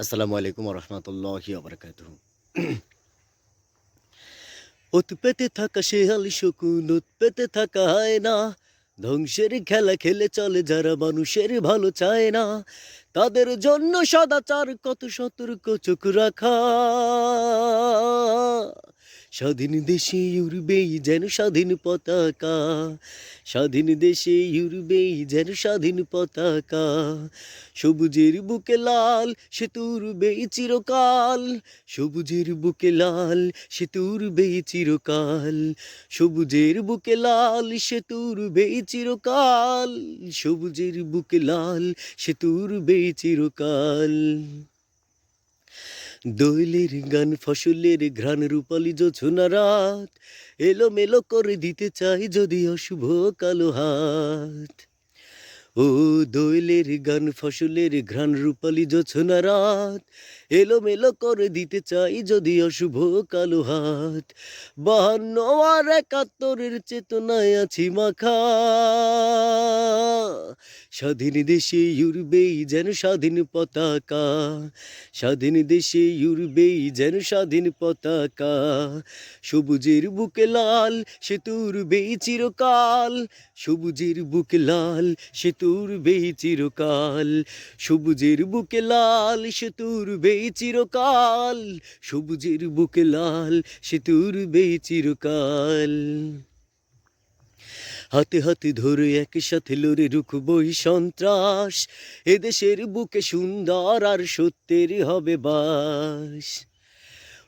আসসালামু আলাইকুম রহমতুল্লাহ আবরকাত উৎপেতে পেতে থাকা শেয়াল শকুন, উৎপেতে পেতে থাকা হয় না ধ্বংসের খেলা খেলে চলে যারা মানুষের ভালো চায় না, তাদের জন্য সদাচার কত সতর্ক চোখ রাখা। স্বাধীন দেশে উড়বেই যেন স্বাধীন পতাকা। স্বাধীন দেশে ইউরবেই যেন স্বাধীন পতাকা। সবুজের বুকে লাল, সে তুরবেই চিরকাল। সবুজের বুকে লাল, সে তুরবেই চিরকাল। সবুজের বুকে লাল, সে তুরবেই চিরকাল। সবুজের বুকে লাল, সে তুরবেই চিরকাল। দোয়েলের গান ফসলের ঘ্রাণ রূপালি জোছনা রাত। এলো মেলো করে দিতে চাই যদি অশুভ কালো হাত। ও দোয়েলের গান ফসলের ঘ্রাণ রূপালি জোছনা রাত। এলো মেলো করে দিতে চাই যদি অশুভ কালো হাত। বাহান্ন আর একাত্তরের চেতনায় আছি মাখা। স্বাধীন দেশে উড়বেই যেন স্বাধীন পতাকা। স্বাধীন দেশে উড়বেই যেন স্বাধীন পতাকা। সবুজের বুকে লাল, সে তুরবেই চিরকাল। সবুজের বুকে লাল, সে তুরবেই চিরকাল। সবুজের বুকে লাল, সে তুরবেই চিরকাল। সবুজের বুকে লাল, সে তুরবেই চিরকাল। হাতে হাতে ধরে একসাথে লড়ে রুখবই সন্ত্রাস। এদেশের বুকে সুন্দর আর সত্যের হবে বাস।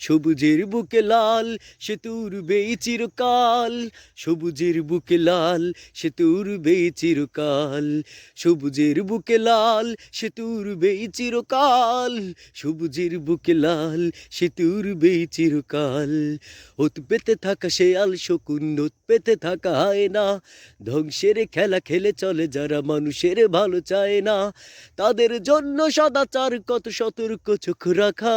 সবুজের বুকে লাল সে তুরবেই চিরকাল। সবুজের বুকে লাল সে তুরবেই চিরকাল। সবুজের বুকে লাল সে তুরবেই চিরকাল। সবুজের বুকে লাল সে তুরবেই চিরকাল। ওত পেতে থাকা সে আল শকুন, ওত পেতে থাকা হয় না ধ্বংসের খেলা খেলে চলে যারা মানুষের ভালো চায় না। তাদের জন্য সদাচার কত সতর্ক চোখ রাখা।